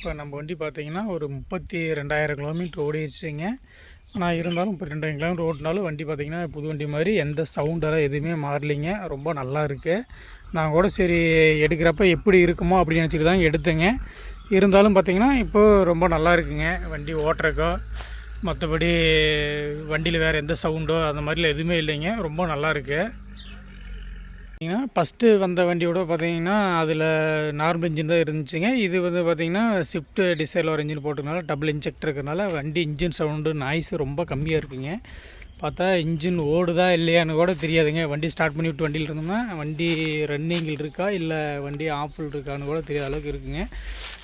இப்போ நம்ம வண்டி பார்த்தீங்கன்னா ஒரு முப்பத்தி ரெண்டாயிரம் கிலோமீட்டர் ஓடிடுச்சுங்க ஆனால் இருந்தாலும் முப்பத்தி ரெண்டாயிரம் கிலோமீட்டர் ஓட்டினாலும் வண்டி பார்த்திங்கன்னா புது வண்டி மாதிரி எந்த சவுண்டெல்லாம் எதுவுமே மாறலிங்க. ரொம்ப நல்லா இருக்குது நான் கூட சரி எடுக்கிறப்ப எப்படி இருக்குமோ அப்படின்னு நினச்சிட்டு தான் எடுத்தேங்க. இருந்தாலும் பார்த்தீங்கன்னா இப்போ ரொம்ப நல்லா இருக்குங்க. வண்டி ஓட்டுறக்கோ மற்றபடி வண்டியில் வேறு எந்த சவுண்டோ அந்த மாதிரிலாம் எதுவுமே இல்லைங்க. ரொம்ப நல்லா இருக்குது பார்த்தீங்கன்னா ஃபஸ்ட்டு வந்த வண்டியோட பார்த்தீங்கன்னா அதில் நார்மல் இன்ஜின் தான் இருந்துச்சுங்க. இது வந்து பார்த்தீங்கன்னா ஸ்விஃப்ட் டிசைரில் ஒரு இன்ஜின் போட்டதுனால டபுள் இன்ஜெக்டர் இருக்கிறனால வண்டி இன்ஜின் சவுண்டு நாய்ஸ் ரொம்ப கம்மியாக இருக்குங்க. பார்த்தா இன்ஜின் ஓடுதா இல்லையான்னு கூட தெரியாதுங்க. வண்டி ஸ்டார்ட் பண்ணி விட்டு வண்டியில் இருந்தோம்னா வண்டி ரன்னிங்கில் இருக்கா இல்லை வண்டி ஆஃபில் இருக்கான்னு கூட தெரியாத அளவுக்கு இருக்குங்க.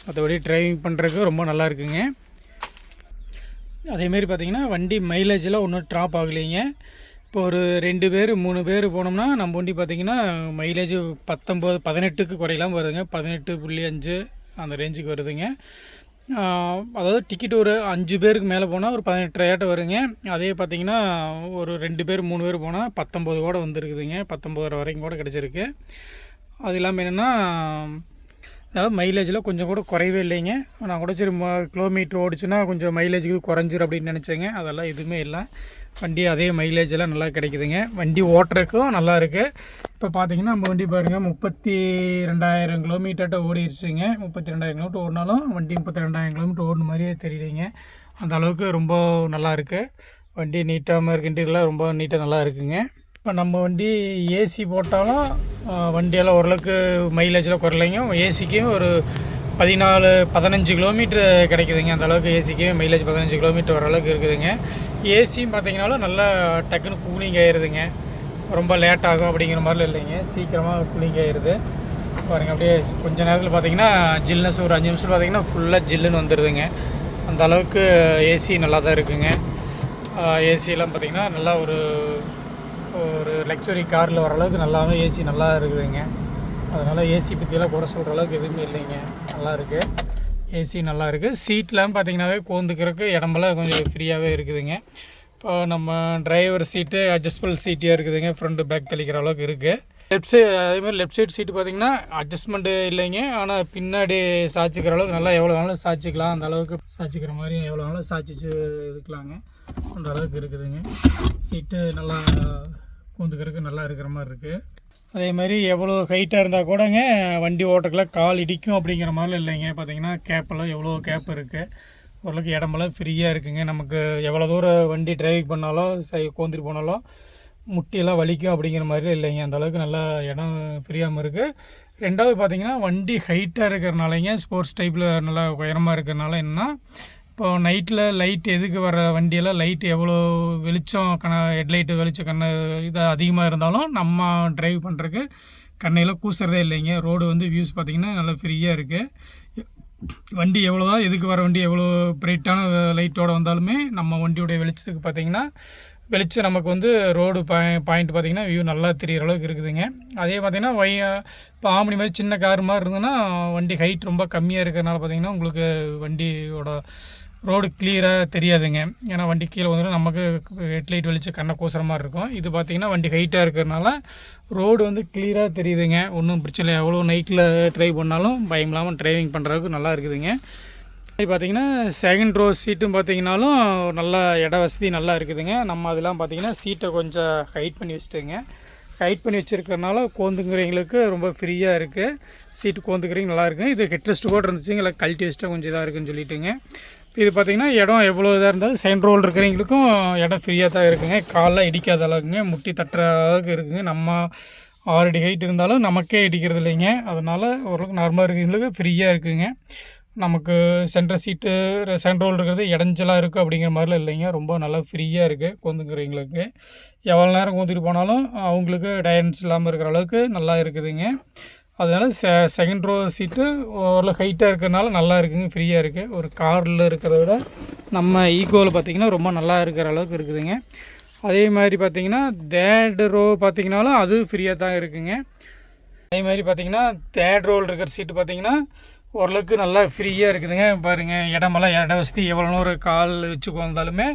மற்றபடி டிரைவிங் பண்ணுறதுக்கு ரொம்ப நல்லா இருக்குங்க. அதேமாரி பார்த்தீங்கன்னா வண்டி மைலேஜெலாம் ஒன்றும் ட்ராப் ஆகலைங்க. இப்போ ஒரு ரெண்டு பேர் மூணு பேர் போனோம்னா நம்ம வண்டி பார்த்திங்கன்னா மைலேஜ் பத்தொம்போது பதினெட்டுக்கு குறையலாம் வருதுங்க. பதினெட்டு புள்ளி அஞ்சு அந்த ரேஞ்சுக்கு வருதுங்க. அதாவது டிக்கெட் ஒரு அஞ்சு பேருக்கு மேலே போனால் ஒரு பதினெட்டாயிரம் வருங்க. அதே பார்த்திங்கன்னா ஒரு ரெண்டு பேர் மூணு பேர் போனால் பத்தொம்போது கூட வந்துருக்குதுங்க. பத்தொம்போதரை வரைக்கும் கூட கிடச்சிருக்கு. அது இல்லாமல் என்னென்னா அதனால் மைலேஜில் கொஞ்சம் கூட குறையவே இல்லைங்க. நான் கூட சரி கிலோமீட்டர் ஓடிச்சுன்னா கொஞ்சம் மைலேஜுக்கு குறைஞ்சிரும் அப்படின்னு நினச்சேங்க. அதெல்லாம் எதுவுமே இல்லை. வண்டி அதே மைலேஜ் எல்லாம் நல்லா கிடைக்குதுங்க. வண்டி ஓட்டுறதுக்கும் நல்லா இருக்குது இப்போ பார்த்தீங்கன்னா நம்ம வண்டி பாருங்கள் முப்பத்தி ரெண்டாயிரம் கிலோமீட்டர்கிட்ட ஓடிடுச்சுங்க முப்பத்தி ரெண்டாயிரம் கிலோமீட்டர் ஓடினாலும் வண்டி முப்பத்தி ரெண்டாயிரம் கிலோமீட்டர் ஓடின மாதிரியே தெரியலைங்க. அந்த அளவுக்கு ரொம்ப நல்லா இருக்குது வண்டி நீட்டாக இருக்கு ரொம்ப நீட்டாக நல்லா இருக்குங்க. இப்போ நம்ம வண்டி ஏசி போட்டாலும் வண்டியெல்லாம் ஓரளவுக்கு மைலேஜில் குறையிலைங்க. ஏசிக்கும் ஒரு பதினாலு பதினஞ்சு கிலோமீட்ரு கிடைக்குதுங்க. அந்தளவுக்கு ஏசிக்கு மைலேஜ் பதினஞ்சு கிலோமீட்டர் வர அளவுக்கு இருக்குதுங்க. ஏசியும் பார்த்தீங்கனாலும் நல்லா டக்குன்னு கூலிங் ஆயிடுதுங்க ரொம்ப லேட் ஆகும் அப்படிங்கிற மாதிரிலாம் இல்லைங்க. சீக்கிரமாக கூலிங் ஆயிடுது பாருங்கள் அப்படியே கொஞ்ச நேரத்தில் பார்த்தீங்கன்னா ஜில்னஸ் ஒரு அஞ்சு நிமிஷம் பார்த்தீங்கன்னா ஃபுல்லாக ஜில்லுன்னு வந்துடுதுங்க அந்த அளவுக்கு ஏசி நல்லா தான் இருக்குங்க. ஏசியெல்லாம் பார்த்திங்கன்னா நல்லா ஒரு ஒரு லக்ஸுரி காரில் வர அளவுக்கு நல்லாவே ஏசி நல்லா இருக்குதுங்க. அதனால் ஏசி பற்றியெல்லாம் கூட சொல்கிற அளவுக்கு எதுவுமே இல்லைங்க. நல்லா இருக்குது ஏசி நல்லா இருக்குது சீட்லாம் பார்த்தீங்கன்னாவே கோந்துக்கிறதுக்கு இடமெல்லாம் கொஞ்சம் ஃப்ரீயாகவே இருக்குதுங்க. இப்போ நம்ம டிரைவர் சீட்டு அட்ஜஸ்டபிள் சீட்டியாக இருக்குதுங்க. ஃப்ரண்ட்டு பேக் தெளிக்கிற அளவுக்கு இருக்குது லெஃப்ட் சைடு அதேமாதிரி லெஃப்ட் சைடு சீட்டு பார்த்தீங்கன்னா அட்ஜஸ்ட்மெண்ட்டு இல்லைங்க. ஆனால் பின்னாடி சாய்ச்சிக்கிற அளவுக்கு நல்லா எவ்வளோ வேணாலும் சாய்ச்சிக்கலாம். அந்த அளவுக்கு சாய்ச்சிக்கிற மாதிரி எவ்வளோ வேணாலும் சாய்ச்சிச்சு இருக்கலாங்க அந்த அளவுக்கு இருக்குதுங்க. சீட்டு நல்லா கூந்துக்கிறதுக்கு நல்லா இருக்கிற மாதிரி இருக்குது அதே மாதிரி எவ்வளோ ஹைட்டாக இருந்தால் கூடங்க வண்டி ஓட்டக்கெல்லாம் கால் இடிக்கும் அப்படிங்கிற மாதிரிலாம் இல்லைங்க. பார்த்தீங்கன்னா கேப்பெல்லாம் எவ்வளோ கேப் இருக்குது ஓரளவுக்கு இடமெல்லாம் ஃப்ரீயாக இருக்குங்க. நமக்கு எவ்வளோ தூரம் வண்டி டிரைவிங் பண்ணாலும் சை கோந்துட்டு போனாலும் முட்டியெல்லாம் வலிக்கும் அப்படிங்கிற மாதிரி இல்லைங்க. அந்த அளவுக்கு நல்லா இடம் ஃப்ரீயாகவும் இருக்குது ரெண்டாவது பார்த்தீங்கன்னா வண்டி ஹைட்டாக இருக்கிறனாலங்க ஸ்போர்ட்ஸ் டைப்பில் நல்லா உயரமாக இருக்கிறனால என்னன்னா இப்போது நைட்டில் லைட் எதுக்கு வர வண்டியெல்லாம் லைட் எவ்வளோ வெளிச்சம் கண ஹெட்லைட்டு வெளிச்சம் கண்ண இது அதிகமாக இருந்தாலும் நம்ம டிரைவ் பண்ணுறக்கு கண்ணையில் கூசுறதே இல்லைங்க. ரோடு வந்து வியூஸ் பார்த்திங்கன்னா நல்லா ஃப்ரீயாக இருக்குது வண்டி எவ்வளோ தான் எதுக்கு வர வண்டி எவ்வளோ பிரைட்டான லைட்டோட வந்தாலுமே நம்ம வண்டியோடைய வெளிச்சத்துக்கு பார்த்தீங்கன்னா வெளிச்சம் நமக்கு வந்து ரோடு பாய் பாயிண்ட் பார்த்தீங்கன்னா வியூ நல்லா தெரிகிற அளவுக்கு இருக்குதுங்க. அதே பார்த்தீங்கன்னா வை இப்போ ஆம்பளி மாதிரி சின்ன கார் மாதிரி இருந்ததுன்னா வண்டி ஹைட் ரொம்ப கம்மியாக இருக்கிறதுனால பார்த்தீங்கன்னா உங்களுக்கு வண்டியோட ரோடு கிளியராக தெரியாதுங்க. ஏன்னா வண்டி கீழே வந்துடும் நமக்கு ஹெட்லைட் வெளிச்சு கண்ணை கோசுற மாதிரி இருக்கும். இது பார்த்தீங்கன்னா வண்டி ஹைட்டாக இருக்கிறதுனால ரோடு வந்து கிளியராக தெரியுதுங்க. ஒன்றும் பிரச்சனை இல்லை. எவ்வளோ நைட்டில் ட்ரைவ் பண்ணாலும் பயம் இல்லாமல் ட்ரைவிங் பண்ணுறதுக்கு நல்லா இருக்குதுங்க. இப்போ பார்த்தீங்கன்னா செகண்ட் ரோ சீட்டும் பார்த்தீங்கன்னாலும் நல்லா இட வசதி நல்லா இருக்குதுங்க. நம்ம அதெல்லாம் பார்த்தீங்கன்னா சீட்டை கொஞ்சம் ஹைட் பண்ணி வச்சுட்டுங்க. ஹைட் பண்ணி வச்சுருக்கறனால கோந்துங்கிறவங்களுக்கு ரொம்ப ஃப்ரீயாக இருக்குது சீட்டு கோந்துக்கிறீங்க நல்லா இருக்குங்க இது ஹெட்ரெஸ்ட் கூட இருந்துச்சுங்க இல்லை கழட்டி வச்சுட்டா கொஞ்சம் இதாக இருக்குன்னு சொல்லிட்டுங்க. இது பார்த்தீங்கன்னா இடம் எவ்வளோ இதாக இருந்தாலும் சென்ட் ரோல் இருக்கிறவங்களுக்கும் இடம் ஃப்ரீயாக தான் இருக்குங்க. காலில் இடிக்காத அளவுக்குங்க. முட்டி தட்டுற அளவுக்கு இருக்குங்க. நம்ம ஆறு அடி ஹைட் இருந்தாலும் நமக்கே இடிக்கிறது இல்லைங்க. அதனால் ஓரளவுக்கு நார்மலாக இருக்கிறவங்களுக்கு ஃப்ரீயாக இருக்குங்க. நமக்கு சென்ட்ரல் சீட்டு சென்ட்ரல் ரோல் இருக்கிறது இடைஞ்சலாக இருக்குது அப்படிங்கிற மாதிரிலாம் இல்லைங்க. ரொம்ப நல்லா ஃப்ரீயாக இருக்குது கொந்துங்கிறவங்களுக்கு எவ்வளோ நேரம் கொந்துட்டு போனாலும் அவங்களுக்கு டயன்ஸ் இல்லாமல் இருக்கிற அளவுக்கு நல்லா இருக்குதுங்க. அதனால் செ செகண்ட் ரோ சீட்டு ஓரளவு ஹைட்டாக இருக்கிறனால நல்லா இருக்குங்க ஃப்ரீயாக இருக்குது ஒரு காரில் இருக்கிறத விட நம்ம ஈகோவில் பார்த்திங்கன்னா ரொம்ப நல்லா இருக்கிற அளவுக்கு இருக்குதுங்க. அதே மாதிரி பார்த்திங்கன்னா தேர்டு ரோ பார்த்திங்கனாலும் அது ஃப்ரீயாக தான் இருக்குங்க. அதே மாதிரி பார்த்தீங்கன்னா தேர்ட் ரோல் இருக்கிற சீட்டு பார்த்தீங்கன்னா ஓரளவுக்கு நல்லா ஃப்ரீயாக இருக்குதுங்க. பாருங்கள் இடமெல்லாம் இட வசதி எவ்வளோ ஒரு கால் வச்சு வந்தாலுமே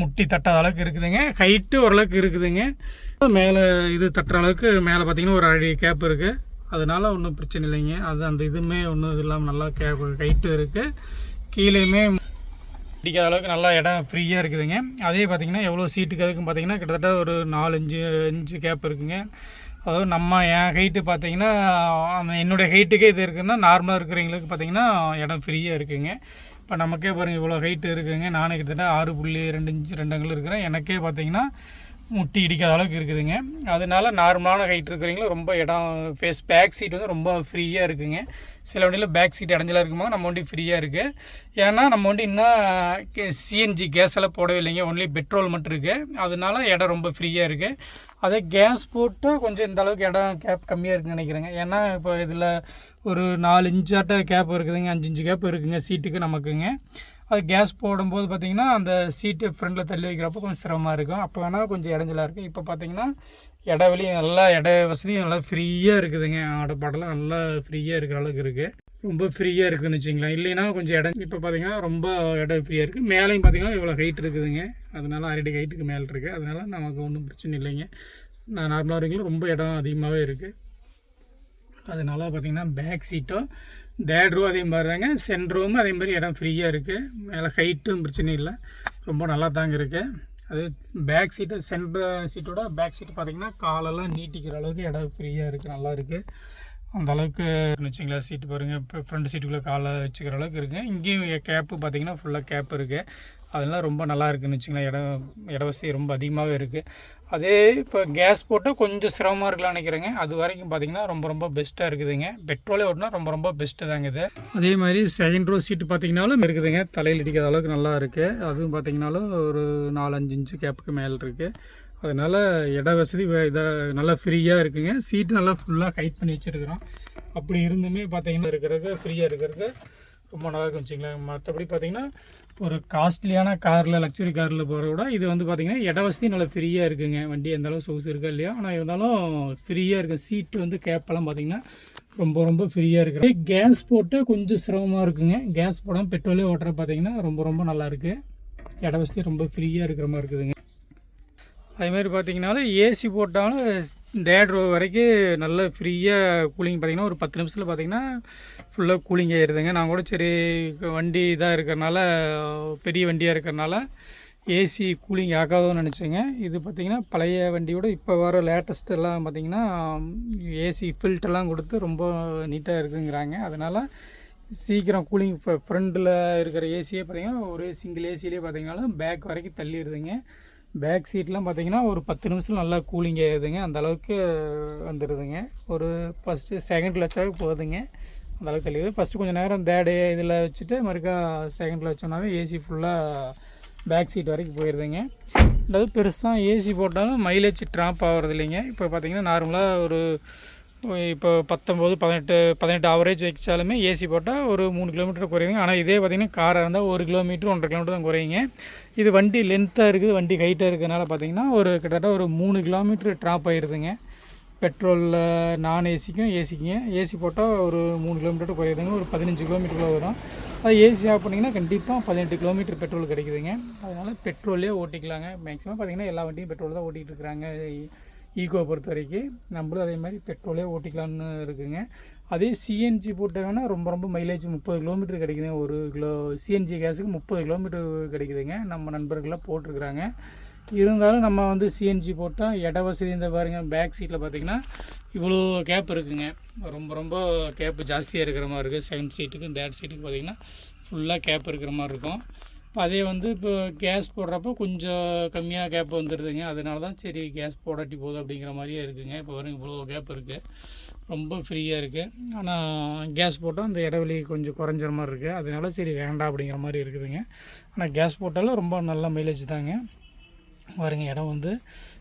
முட்டி தட்டாத அளவுக்கு இருக்குதுங்க. ஹைட்டு ஓரளவுக்கு இருக்குதுங்க. மேலே இது தட்டுற அளவுக்கு மேலே பார்த்தீங்கன்னா ஒரு அடி கேப் இருக்குது அதனால் ஒன்றும் பிரச்சனை இல்லைங்க. அது அந்த இதுவுமே ஒன்றும் இது இல்லாமல் நல்லா கே கைட்டு இருக்குது கீழேயுமே பிடிக்காத அளவுக்கு நல்லா இடம் ஃப்ரீயாக இருக்குதுங்க. அதே பார்த்திங்கன்னா எவ்வளோ சீட்டுக்கு அதுக்கும் பார்த்தீங்கன்னா கிட்டத்தட்ட ஒரு நாலு அஞ்சு அஞ்சு கேப் இருக்குங்க. அதாவது நம்ம என் ஹைட்டு பார்த்தீங்கன்னா அந்த என்னுடைய ஹைட்டுக்கே இது இருக்குதுன்னா நார்மலாக இருக்கிறவங்களுக்கு பார்த்தீங்கன்னா இடம் ஃப்ரீயாக இருக்குதுங்க இப்போ நமக்கே பாருங்கள் இவ்வளோ ஹைட்டு இருக்குதுங்க நானும் கிட்டத்தட்ட ஆறு புள்ளி ரெண்டு இன்ச்சு ரெண்டு இருக்கிறேன். எனக்கே பார்த்தீங்கன்னா முட்டி இடிக்காத அளவுக்கு இருக்குதுங்க. அதனால நார்மலான ஹைட் இருக்கிறவங்களும் ரொம்ப இடம் ஃபேஸ் பேக் சீட் வந்து ரொம்ப ஃப்ரீயாக இருக்குங்க. சில வண்டியில் பேக் சீட் இடைஞ்சலாக இருக்குமா நம்ம வண்டி ஃப்ரீயாக இருக்குது ஏன்னா நம்ம வண்டி இன்னும் சிஎன்ஜி கேஸ் எல்லாம் போடவே இல்லைங்க ஒன்லி பெட்ரோல் மட்டும் இருக்குது அதனால இடம் ரொம்ப ஃப்ரீயாக இருக்குது அதே கேஸ் போட்டால் கொஞ்சம் இந்த அளவுக்கு இடம் கேப் கம்மியாக இருக்குன்னு நினைக்கிறேங்க. ஏன்னா இப்போ இதில் ஒரு நாலு இன்ச்சாட்ட கேப் இருக்குதுங்க. அஞ்சு இன்ச்சு கேப் இருக்குதுங்க சீட்டுக்கு நமக்குங்க. அது கேஸ் போடும்போது பார்த்திங்கன்னா அந்த சீட்டு ஃப்ரெண்டில் தள்ளி வைக்கிறப்போ கொஞ்சம் சிரமமாக இருக்கும். அப்போ வேணால் கொஞ்சம் இடைஞ்சலாக இருக்கும். இப்போ பார்த்தீங்கன்னா இட நல்லா இட வசதியும் நல்லா ஃப்ரீயாக இருக்குதுங்க. ஆடப்பாடெல்லாம் நல்லா ஃப்ரீயாக இருக்கிற அளவுக்கு இருக்குது ரொம்ப ஃப்ரீயாக இருக்குதுன்னு வச்சுங்களேன் இல்லைன்னா கொஞ்சம் இடம் இப்போ பார்த்தீங்கன்னா ரொம்ப இடம் ஃப்ரீயாக இருக்குது மேலேயும் பார்த்தீங்கன்னா இவ்வளோ ஹைட் இருக்குதுங்க. அதனால அரடி ஹைட்டுக்கு மேலே இருக்குது அதனால நமக்கு ஒன்றும் பிரச்சனை இல்லைங்க. நான் நார்மலாக இருக்கீங்களும் ரொம்ப இடம் அதிகமாகவே இருக்குது அதனால பார்த்தீங்கன்னா பேக் சீட்டும் தேர்ட் ரோ அதே மாதிரி தாங்க. சென்ட்ரோவும் அதே மாதிரி இடம் ஃப்ரீயாக இருக்குது மேலே ஹைட்டும் பிரச்சனை இல்லை. ரொம்ப நல்லா தாங்க இருக்குது அது பேக் சீட்டு சென்ட்ரு சீட்டோட பேக் சீட்டு பார்த்தீங்கன்னா காலெல்லாம் நீட்டிக்கிற அளவுக்கு இடம் ஃப்ரீயாக இருக்குது நல்லா இருக்குது அந்த அளவுக்கு வச்சுங்களா சீட்டு பாருங்கள் இப்போ ஃப்ரண்ட் சீட்டுக்குள்ளே காலை வச்சுக்கிற அளவுக்கு இருக்குது இங்கேயும் கேப்பு பார்த்தீங்கன்னா ஃபுல்லாக கேப் இருக்குது அதெல்லாம் ரொம்ப நல்லா இருக்குதுன்னு வச்சுங்களேன். இடம் இட வசதி ரொம்ப அதிகமாகவே இருக்குது அதே இப்போ கேஸ் போட்டால் கொஞ்சம் சிரமமாக இருக்கலாம்னு நினைக்கிறேங்க. அது வரைக்கும் பார்த்தீங்கன்னா ரொம்ப ரொம்ப பெஸ்ட்டாக இருக்குதுங்க. பெட்ரோலே ஓட்டினா ரொம்ப ரொம்ப பெஸ்ட்டு தாங்க இது. அதே மாதிரி செகண்ட் ரோ சீட்டு பார்த்தீங்கனாலும் இருக்குதுங்க. தலையில் இடிக்காத அளவுக்கு நல்லா இருக்குது அதுவும் பார்த்தீங்கனாலும் ஒரு நாலஞ்சு இன்ச்சு கேப்புக்கு மேலே இருக்குது அதனால் இட வசதி இதாக நல்லா ஃப்ரீயாக இருக்குங்க. சீட்டு நல்லா ஃபுல்லாக ஹைட் பண்ணி வச்சுருக்குறோம். அப்படி இருந்துமே பார்த்தீங்கன்னா இருக்கிறதுக்கு ஃப்ரீயாக இருக்கிறதுக்கு ரொம்ப நல்லா இருக்கும் வச்சுங்களேன் மற்றபடி பார்த்திங்கன்னா ஒரு காஸ்ட்லியான காரில் லக்ஸுரி காரில் போகிறத விட இது வந்து பார்த்திங்கன்னா இட வசதி நல்லா ஃப்ரீயாக இருக்குங்க. வண்டி எந்த அளவு சொகுசு இருக்கா இல்லையா? ஆனால் இருந்தாலும் ஃப்ரீயாக இருக்கும் சீட்டு வந்து கேப்பெல்லாம் பார்த்திங்கன்னா ரொம்ப ரொம்ப ஃப்ரீயாக இருக்குது கேஸ் போட்டு கொஞ்சம் சிரமமாக இருக்குங்க. கேஸ் போடாமல் பெட்ரோலே ஓட்டுற பார்த்தீங்கன்னா ரொம்ப ரொம்ப நல்லாயிருக்கு இட வசதி ரொம்ப ஃப்ரீயாக இருக்கிற மாதிரி இருக்குதுங்க. அதுமாரி பார்த்தீங்கனாலும் ஏசி போட்டாலும் தேர்ட் ரோ வரைக்கும் நல்ல ஃப்ரீயாக கூலிங் பார்த்தீங்கன்னா ஒரு பத்து நிமிஷத்தில் பார்த்தீங்கன்னா ஃபுல்லாக கூலிங் ஆயிடுதுங்க நான் கூட சரி வண்டி இதாக இருக்கிறனால பெரிய வண்டியாக இருக்கிறனால ஏசி கூலிங் ஆகாதோன்னு நினச்சேங்க. இது பார்த்திங்கன்னா பழைய வண்டியோட இப்போ வர லேட்டஸ்ட்டெல்லாம் பார்த்திங்கன்னா ஏசி ஃபில்டர்லாம் கொடுத்து ரொம்ப நீட்டாக இருக்குங்கிறாங்க. அதனால் சீக்கிரம் கூலிங் ஃப்ரண்டில் இருக்கிற ஏசியே பார்த்திங்கன்னா ஒரு சிங்கிள் ஏசிலே பார்த்திங்கனாலும் பேக் வரைக்கும் தள்ளிடுதுங்க பேக் சீட்லாம் பார்த்தீங்கன்னா ஒரு பத்து நிமிஷம் நல்லா கூலிங் ஆகிடுதுங்க அந்த அளவுக்கு வந்துடுதுங்க ஒரு ஃபஸ்ட்டு செகண்டில் வச்சாவே போகுதுங்க அந்தளவுக்கு தெளிவு ஃபஸ்ட்டு கொஞ்சம் நேரம் தேர்டு இதில் வச்சுட்டு மறுக்கா செகண்டில் வச்சோம்னாவே ஏசி ஃபுல்லாக பேக் சீட் வரைக்கும் போயிடுதுங்க அதாவது பெருசாக ஏசி போட்டாலும் மைலேஜ் ட்ராப் ஆகிறது இல்லைங்க இப்போ பார்த்தீங்கன்னா நார்மலாக ஒரு இப்போ பத்தொம்போது பதினெட்டு பதினெட்டு ஆவரேஜ் வச்சாலுமே ஏசி போட்டால் ஒரு மூணு கிலோமீட்டர் குறையுங்க. ஆனால் இதே பார்த்திங்கன்னா காராக இருந்தால் ஒரு கிலோமீட்டர் ஒன்றரை கிலோமீட்டர் தான் குறையுங்க. இது வண்டி லென்த்தாக இருக்குது வண்டி ஹைட்டாக இருக்கிறதுனால பார்த்திங்கன்னா ஒரு கிட்டத்தட்ட ஒரு மூணு கிலோமீட்டர் ட்ராப் ஆகிடுதுங்க பெட்ரோலில் நான் ஏசிக்கும் ஏசிக்குங்க ஏசி போட்டால் ஒரு மூணு கிலோமீட்டர் குறையுதுங்க. ஒரு பதினஞ்சு கிலோமீட்டரில் வரும். அது ஏசி ஆஃப் பண்ணிங்கன்னா கண்டிப்பாக பதினெட்டு கிலோமீட்டர் பெட்ரோல் கிடைக்குதுங்க. அதனால் பெட்ரோல்லே ஓட்டிக்கலாங்க. மேக்ஸிமம் பார்த்திங்கன்னா எல்லா வண்டியும் பெட்ரோல் தான் ஓட்டிகிட்டு இருக்கிறாங்க. ஈகோ பொறுத்த வரைக்கும் நம்மளும் அதே மாதிரி பெட்ரோலே ஓட்டிக்கலான்னு இருக்குங்க. அதே சிஎன்ஜி போட்டாங்கன்னா ரொம்ப ரொம்ப மைலேஜ் முப்பது கிலோமீட்டர் கிடைக்குதுங்க ஒரு கிலோ சிஎன்ஜி கேஸுக்கு முப்பது கிலோமீட்டர் கிடைக்குதுங்க. நம்ம நண்பர்கள்லாம் போட்டிருக்கிறாங்க. இருந்தாலும் நம்ம வந்து சிஎன்ஜி போட்டால் இட வசதி இந்த பாருங்கள் பேக் சீட்டில் பார்த்திங்கன்னா இவ்வளோ கேப் இருக்குங்க. ரொம்ப ரொம்ப கேப்பு ஜாஸ்தியாக இருக்கிற மாதிரி இருக்குது செகண்ட் சீட்டுக்கு தேர்ட் சீட்டுக்கு பார்த்திங்கன்னா ஃபுல்லாக கேப் இருக்கிற மாதிரி இருக்கும். இப்போ அதே வந்து இப்போ கேஸ் போடுறப்போ கொஞ்சம் கம்மியாக கேப் வந்துடுதுங்க அதனால தான் சரி கேஸ் போடாட்டி போதும் அப்படிங்கிற மாதிரியே இருக்குதுங்க இப்போ வரைக்கும் இவ்வளோ கேப் இருக்குது ரொம்ப ஃப்ரீயாக இருக்குது ஆனால் கேஸ் போட்டால் அந்த இடைவெளி கொஞ்சம் குறைஞ்ச மாதிரி இருக்குது அதனால சரி வேண்டாம் அப்படிங்கிற மாதிரி இருக்குதுங்க. ஆனால் கேஸ் போட்டாலும் ரொம்ப நல்ல மைலேஜ் தாங்க. பாருங்க இடம் வந்து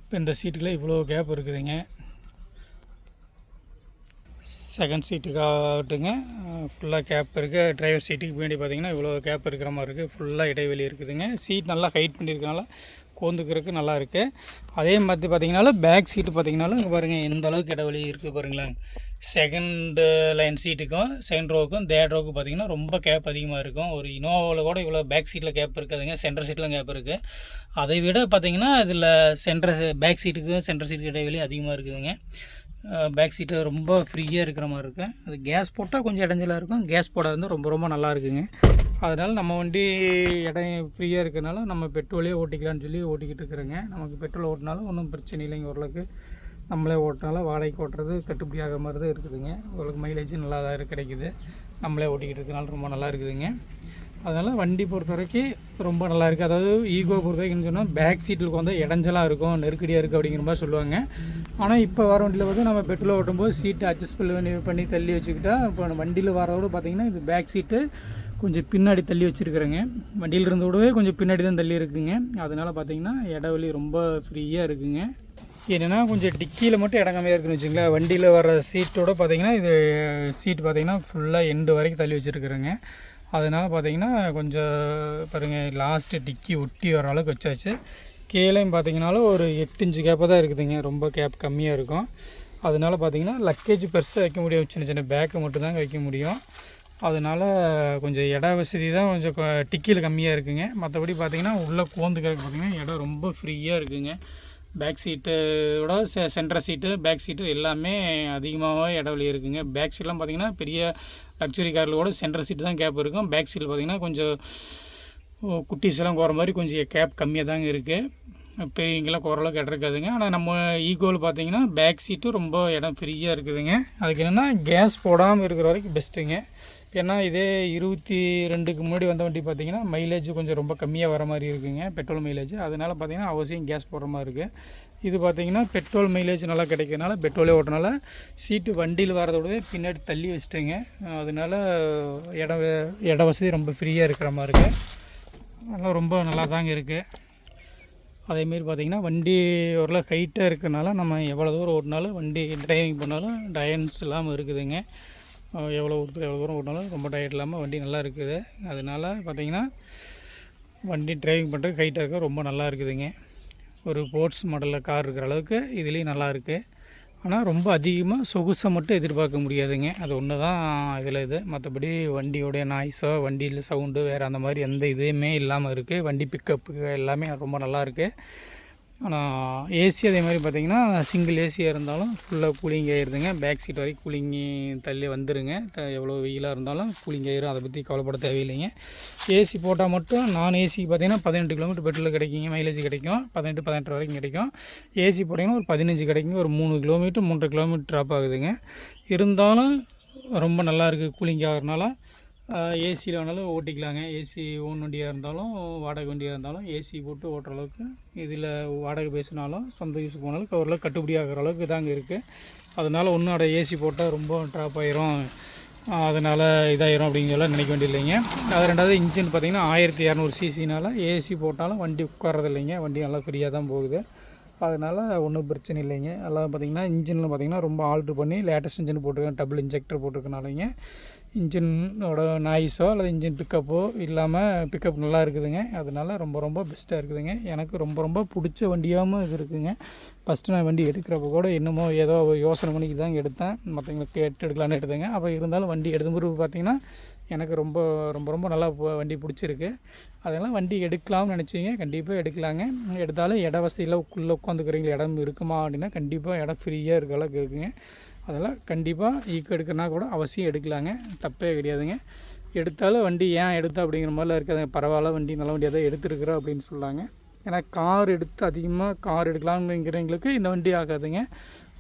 இப்போ இந்த சீட்டுக்குள்ளே இவ்வளோ கேப் இருக்குதுங்க. செகண்ட் சீட்டுக்காகட்டுங்க ஃபுல்லாக கேப் இருக்குது டிரைவர் சீட்டுக்கு பின்னாடி பார்த்தீங்கன்னா இவ்வளோ கேப் இருக்கிற மாதிரி இருக்குது ஃபுல்லாக இடைவெளி இருக்குதுங்க. சீட் நல்லா ஹைட் பண்ணியிருக்கனால கோந்துக்கிறதுக்கு நல்லா இருக்குது அதே மாதிரி பார்த்தீங்கனாலும் பேக் சீட்டு பார்த்தீங்கனாலும் இங்கே பாருங்கள் எந்த அளவுக்கு இடைவெளி இருக்குது பாருங்களேன். செகண்டு லைன் சீட்டுக்கும் செகண்ட் ரோவுக்கும் தேர்ட் ரோவுக்கு பார்த்தீங்கன்னா ரொம்ப கேப் அதிகமாக இருக்கும். ஒரு இனோவாவில் கூட இவ்வளோ பேக் சீட்டில் கேப் இருக்காதுங்க. சென்டர் சீட்டில் கேப் இருக்குது அதை விட பார்த்தீங்கன்னா இதில் சென்டர் பேக் சீட்டுக்கும் சென்டர் சீட்டுக்கு இடைவெளி அதிகமாக இருக்குதுங்க. பேக் சீட்டு ரொம்ப ஃப்ரீயாக இருக்கிற மாதிரி இருக்கும் அது கேஸ் போட்டால் கொஞ்சம் இடைஞ்சலாக இருக்கும். கேஸ் போடாது வந்து ரொம்ப ரொம்ப நல்லா இருக்குங்க. அதனால் நம்ம வண்டி இடம் ஃப்ரீயாக இருக்கிறனால நம்ம பெட்ரோலே ஓட்டிக்கலாம்னு சொல்லி ஓட்டிக்கிட்டு இருக்கிறேங்க. நமக்கு பெட்ரோல் ஓட்டினாலும் ஒன்றும் பிரச்சனை இல்லைங்க. ஓரளவுக்கு நம்மளே ஓட்டினாலும் வாடகைக்கு ஓட்டுறது கட்டுப்படி மாதிரி தான் இருக்குதுங்க. ஓரளவுக்கு மைலேஜ் நல்லா தான் கிடைக்குது. நம்மளே ஓட்டிக்கிட்டு இருக்கனால ரொம்ப நல்லா இருக்குதுங்க. அதனால் வண்டி பொறுத்த வரைக்கும் ரொம்ப நல்லா இருக்குது அதாவது ஈகோ பொறுத்த வரைக்கும் சொன்னால் பேக் சீட்டில் வந்து இடைஞ்சலாக இருக்கும் நெருக்கடியாக இருக்குது அப்படிங்கிற மாதிரி சொல்லுவாங்க. ஆனால் இப்போ வர வண்டியில் வந்து நம்ம பெட்ரோல் ஓட்டும்போது சீட்டை அட்ஜஸ்ட் பண்ணி பண்ணி தள்ளி வச்சுக்கிட்டா இப்போ வண்டியில் வரதோடு பார்த்திங்கன்னா இது பேக் சீட்டு கொஞ்சம் பின்னாடி தள்ளி வச்சுருக்குறேங்க. வண்டியில் இருந்தோடவே கொஞ்சம் பின்னாடி தான் தள்ளி இருக்குங்க. அதனால் பார்த்தீங்கன்னா இடவெளி ரொம்ப ஃப்ரீயாக இருக்குங்க. என்னென்னா கொஞ்சம் டிக்கியில் மட்டும் இடம் கம்மியாக இருக்குன்னு வச்சுங்களேன். வண்டியில் வர சீட்டோட பார்த்திங்கன்னா இது சீட் பார்த்தீங்கன்னா ஃபுல்லாக எண்டு வரைக்கும் தள்ளி வச்சுருக்குறேங்க. அதனால் பார்த்தீங்கன்னா கொஞ்சம் பாருங்கள் லாஸ்ட்டு டிக்கி ஒட்டி வர அளவுக்கு வச்சாச்சு. கீழேயும் பார்த்தீங்கனாலும் ஒரு எட்டு இன்ச்சு கேப்பாக தான் இருக்குதுங்க. ரொம்ப கேப் கம்மியாக இருக்கும். அதனால பார்த்தீங்கன்னா லக்கேஜ் பெருசாக வைக்க முடியும். சின்ன சின்ன பேக்கை மட்டும்தாங்க வைக்க முடியும். அதனால் கொஞ்சம் இட வசதி தான் கொஞ்சம் டிக்கியில் கம்மியாக இருக்குங்க. மற்றபடி பார்த்திங்கன்னா உள்ளே கோந்துக்கிறதுக்கு பார்த்தீங்கன்னா இடம் ரொம்ப ஃப்ரீயாக இருக்குங்க. பேக் சீட்டோட செ சென்டர் சீட்டு பேக் சீட்டு எல்லாமே அதிகமாகவே இடவெளி இருக்குங்க. பேக் சீட்லாம் பார்த்தீங்கன்னா பெரிய லக்ஸுரி காரில் கூட சென்டர் சீட்டு தான் கேப் இருக்கும். பேக் சீட்டில் பார்த்தீங்கன்னா கொஞ்சம் குட்டீஸ் எல்லாம் போகிற மாதிரி கொஞ்சம் கேப் கம்மியாக தாங்க இருக்குது பெரியவங்களாம் ஓரளவுக்கு இடம் இருக்காதுங்க. ஆனால் நம்ம ஈகோவில் பார்த்தீங்கன்னா பேக் சீட்டு ரொம்ப இடம் ஃப்ரீயாக இருக்குதுங்க. அதுக்கு என்னென்னா கேஸ் போடாமல் இருக்கிற வரைக்கும் பெஸ்ட்டுங்க. ஏன்னா இதே இருபத்தி ரெண்டுக்கு முன்னாடி வந்த வண்டி பார்த்திங்கன்னா மைலேஜ் கொஞ்சம் ரொம்ப கம்மியாக வர மாதிரி இருக்குங்க. பெட்ரோல் மைலேஜ் அதனால் பார்த்திங்கன்னா அவசியம் கேஸ் போடுற மாதிரி இருக்குது இது பார்த்தீங்கன்னா பெட்ரோல் மைலேஜ் நல்லா கிடைக்கிறதுனால பெட்ரோலே ஓட்டுறனால சீட்டு வண்டியில் வரதோடவே பின்னாடி தள்ளி வச்சுட்டேங்க. அதனால இட இட வசதி ரொம்ப ஃப்ரீயாக இருக்கிற மாதிரி இருக்குது அதெல்லாம் ரொம்ப நல்லா தாங்க இருக்குது அதேமாரி பார்த்திங்கன்னா வண்டி ஓரளவு ஹைட்டாக இருக்கிறனால நம்ம எவ்வளோ தூரம் ஓட்டினாலும் வண்டி டிரைவிங் பண்ணாலும் டயன்ஸ் இல்லாமல் இருக்குதுங்க. எவ்வளோ ஒருத்தர் எவ்வளோ தூரம் ஓட்டினாலும் ரொம்ப டயர்ட் இல்லாமல் வண்டி நல்லா இருக்குது. அதனால் பார்த்திங்கன்னா வண்டி டிரைவிங் பண்ணுறதுக்கு ஹைட்டாக இருக்க ரொம்ப நல்லா இருக்குதுங்க. ஒரு ஸ்போர்ட்ஸ் மாடலில் கார் இருக்கிற அளவுக்கு இதுலேயும் நல்லா இருக்குது ஆனால் ரொம்ப அதிகமாக சொகுசை மட்டும் எதிர்பார்க்க முடியாதுங்க. அது ஒன்று தான் இதில் இது. மற்றபடி வண்டியோடைய நாய்ஸோ வண்டியில் சவுண்டு வேறு அந்த மாதிரி எந்த இதுவுமே இல்லாமல் இருக்குது வண்டி பிக்கப்பு எல்லாமே ரொம்ப நல்லா இருக்குது ஆனால் ஏசி அதே மாதிரி பார்த்தீங்கன்னா சிங்கிள் ஏசியாக இருந்தாலும் ஃபுல்லாக கூலிங் ஆயிருதுங்க பேக் சீட் வரைக்கும் கூலிங் தள்ளி வந்துடுங்க எவ்வளோ வெயிலாக இருந்தாலும் கூலிங் ஆயிரும் அதை பற்றி கவலைப்பட தேவையில்லைங்க. ஏசி போட்டால் மட்டும் நான் ஏசி பார்த்தீங்கன்னா பதினெட்டு கிலோமீட்டர் பெட்ரோல் கிடைக்குங்க. மைலேஜ் கிடைக்கும். பதினெட்டு பதினெட்டு வரைக்கும் கிடைக்கும். ஏசி போட்டிங்கன்னா ஒரு பதினஞ்சு கிடைக்குங்க. ஒரு மூணு கிலோமீட்டர் மூன்றரை கிலோமீட்டர் ட்ராப் ஆகுதுங்க. இருந்தாலும் ரொம்ப நல்லா இருக்குது கூலிங் ஆகிறனால ஏசியில் வேணாலும் ஓட்டிக்கலாங்க. ஏசி ஓன் வண்டியாக இருந்தாலும் வாடகை வண்டியாக இருந்தாலும் ஏசி போட்டு ஓட்டுற அளவுக்கு இதில் வாடகை பேசினாலும் சொந்த யூஸ் போனாலும் ஓரளவுக்கு கட்டுப்படி ஆகிற அளவுக்கு தாங்க இருக்குது அதனால் ஒன்றும் அட ஏசி போட்டால் ரொம்ப ட்ராப் ஆயிரும். அதனால் இதாயிரும் அப்படிங்கிறலாம் நினைக்க வேண்டியதில்லைங்க. அது ரெண்டாவது இன்ஜின் பார்த்தீங்கன்னா ஆயிரத்தி இரநூறு சிசினால ஏசி போட்டாலும் வண்டி உட்காரதில்லைங்க வண்டி நல்லா ஃப்ரீயாக தான் போகுது. அதனால் ஒன்றும் பிரச்சனை இல்லைங்க. எல்லாம் பார்த்தீங்கன்னா இன்ஜினில் பார்த்தீங்கன்னா ரொம்ப ஆல்ட்ரு பண்ணி லேட்டஸ்ட் இன்ஜின் போட்டிருக்கேன். டபுள் இன்ஜெக்டர் போட்டிருக்கனாலைங்க இன்ஜினோட நாய்ஸோ அல்லது இன்ஜின் பிக்கப்போ இல்லாமல் பிக்கப் நல்லா இருக்குதுங்க. அதனால ரொம்ப ரொம்ப பெஸ்ட்டாக இருக்குதுங்க. எனக்கு ரொம்ப ரொம்ப பிடிச்ச வண்டியாகவும் இது இருக்குதுங்க ஃபஸ்ட்டு நான் வண்டி எடுக்கிறப்ப கூட என்னமோ ஏதோ யோசனை பண்ணி தான் எடுத்தேன். மற்றவங்களுக்கு கேட்டு எடுக்கலான்னு எடுத்தேங்க. அப்போ இருந்தாலும் வண்டி எடுக்கும்போது பார்த்திங்கன்னா எனக்கு ரொம்ப ரொம்ப ரொம்ப நல்லா வண்டி பிடிச்சிருக்கு. அதெல்லாம் வண்டி எடுக்கலாம்னு நினச்சிங்க கண்டிப்பாக எடுக்கலாங்க. எடுத்தாலும் இட வசதியில் உள்ளே உட்காந்துக்கிறீங்களா இடம் இருக்குமா அப்படின்னா கண்டிப்பாக இடம் ஃப்ரீயாக இருக்க அளவுக்கு இருக்குங்க. அதெல்லாம் கண்டிப்பாக ஈக்கு எடுக்கிறனா கூட அவசியம் எடுக்கலாங்க. தப்பே கிடையாதுங்க. எடுத்தாலும் வண்டி ஏன் எடுத்த அப்படிங்கிற மாதிரிலாம் இருக்காதுங்க. பரவாயில்ல வண்டி நல்ல வண்டியாக தான் எடுத்துருக்குறோம் அப்படின்னு சொல்லாங்க. ஏன்னா கார் எடுத்து அதிகமாக கார் எடுக்கலாம்ங்கிறவங்களுக்கு இந்த வண்டி ஆகாதுங்க.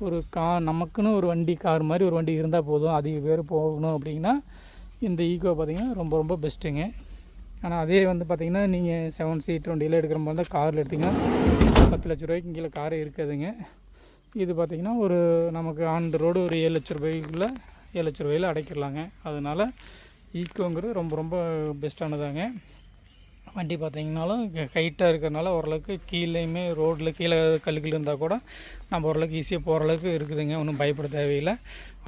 ஒரு கா நமக்குன்னு ஒரு வண்டி கார் மாதிரி ஒரு வண்டி இருந்தால் போதும். அதிக பேர் போகணும் அப்படின்னா இந்த ஈகோ பார்த்திங்கன்னா ரொம்ப ரொம்ப பெஸ்ட்டுங்க. ஆனால் அதே வந்து பார்த்திங்கன்னா நீங்கள் செவன் சீட் வண்டியில் எடுக்கிற மாதிரி இருந்தால் காரில் எடுத்திங்கன்னா பத்து லட்ச ரூபாய்க்கு கீழே காரே இருக்காதுங்க. இது பார்த்திங்கன்னா ஒரு நமக்கு ஆன் ரோடு ஒரு ஏழு லட்ச ரூபாய்க்குள்ளே ஏழு லட்ச ரூபாயில் அடைக்கிடலாங்க அதனால் ஈக்கோங்கிறது ரொம்ப ரொம்ப பெஸ்ட்டானதாங்க. வண்டி பார்த்திங்கனாலும் ஹைட்டாக இருக்கிறனால ஓரளவுக்கு கீழேயுமே ரோட்டில் கீழே கல்லுக்கில் இருந்தால் கூட நம்ம ஓரளவுக்கு ஈஸியாக போகிற அளவுக்கு இருக்குதுங்க. ஒன்றும் பயப்பட தேவையில்லை.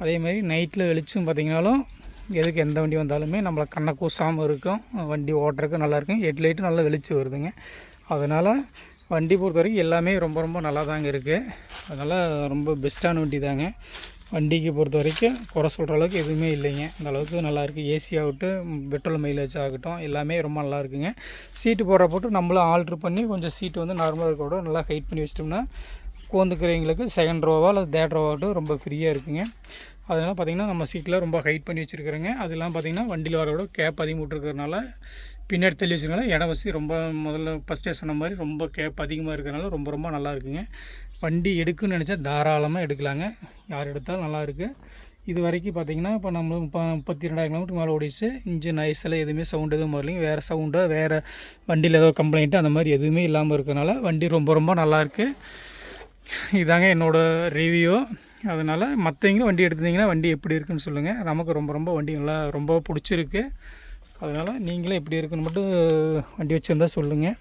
அதேமாதிரி நைட்டில் வெளிச்சம் பார்த்திங்கனாலும் எதுக்கு எந்த வண்டி வந்தாலுமே நம்மளை கண்ணை கூசாமல் இருக்கும். வண்டி ஓட்டுறதுக்கு நல்லாயிருக்கும் ஹெட்லைட்டும் ஹெட் நல்லா வெளிச்சம் வருதுங்க. அதனால் வண்டி பொறுத்த வரைக்கும் எல்லாமே ரொம்ப ரொம்ப நல்லா தாங்க இருக்குது அதனால் ரொம்ப பெஸ்ட்டான வண்டி தாங்க. வண்டிக்கு பொறுத்த வரைக்கும் குறை சொல்கிற அளவுக்கு எதுவுமே இல்லைங்க. அந்த அளவுக்கு நல்லாயிருக்கு ஏசி ஆகட்டும் பெட்ரோல் மைலேஜ் ஆகட்டும் எல்லாமே ரொம்ப நல்லா இருக்குங்க. சீட்டு போடுற போட்டு நம்மளும் ஆல்ட்ரு பண்ணி கொஞ்சம் சீட்டு வந்து நார்மலாக இருக்க விட நல்லா ஹைட் பண்ணி வச்சிட்டோம்னா உட்காந்துக்கிறவங்களுக்கு செகண்ட் ரோவா அல்லது தேர்ட் ரோவாகட்டும் ரொம்ப ஃப்ரீயாக இருக்குங்க. அதனால் பார்த்திங்கன்னா நம்ம சீட்டில் ரொம்ப ஹைட் பண்ணி வச்சுருக்குறேங்க. அதெல்லாம் பார்த்திங்கன்னா வண்டியில் வரவோட கேப் அதிகம் விட்டுருக்கிறதுனால பின்னாடி தள்ளி வச்சுருக்கனால இட வசதி ரொம்ப முதல்ல ஃபஸ்ட்டே சொன்ன மாதிரி ரொம்ப கேப் அதிகமாக இருக்கிறனால ரொம்ப ரொம்ப நல்லா இருக்குங்க. வண்டி எடுக்குன்னு நினச்சா தாராளமாக எடுக்கலாங்க. யார் எடுத்தாலும் நல்லாயிருக்கு இது வரைக்கும் பார்த்தீங்கன்னா இப்போ நம்ம முப்பா முப்பத்தி ரெண்டாயிரம் கிலோமீட்டர் மேலே ஓடிச்சு இன்ஜின் ஐஸில் எதுவுமே சவுண்ட் எதுவும் வரலைங்க. வேறு சவுண்டோ வேறு வண்டியில் ஏதோ கம்ப்ளைண்ட்டு அந்த மாதிரி எதுவுமே இல்லாமல் இருக்கிறனால வண்டி ரொம்ப ரொம்ப நல்லாயிருக்கு இதாங்க என்னோடய ரிவ்யூ அதனால் மற்றவங்களும் வண்டி எடுத்திருந்தீங்கன்னா வண்டி எப்படி இருக்குன்னு சொல்லுங்கள் நமக்கு ரொம்ப ரொம்ப வண்டி நல்லா ரொம்ப பிடிச்சிருக்கு. அதனால் நீங்களும் எப்படி இருக்குன்னு மட்டும் வண்டி வச்சுருந்தா சொல்லுங்கள்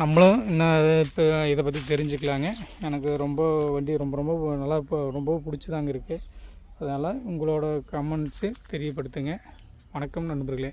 நம்மளும் இன்னும் இப்போ இதை பற்றி தெரிஞ்சுக்கலாங்க. எனக்கு ரொம்ப வண்டி ரொம்ப ரொம்ப நல்லா இப்போ ரொம்ப பிடிச்சிதாங்க இருக்குது அதனால் உங்களோட கமெண்ட்ஸு தெரியப்படுத்துங்க. வணக்கம் நண்பர்களே.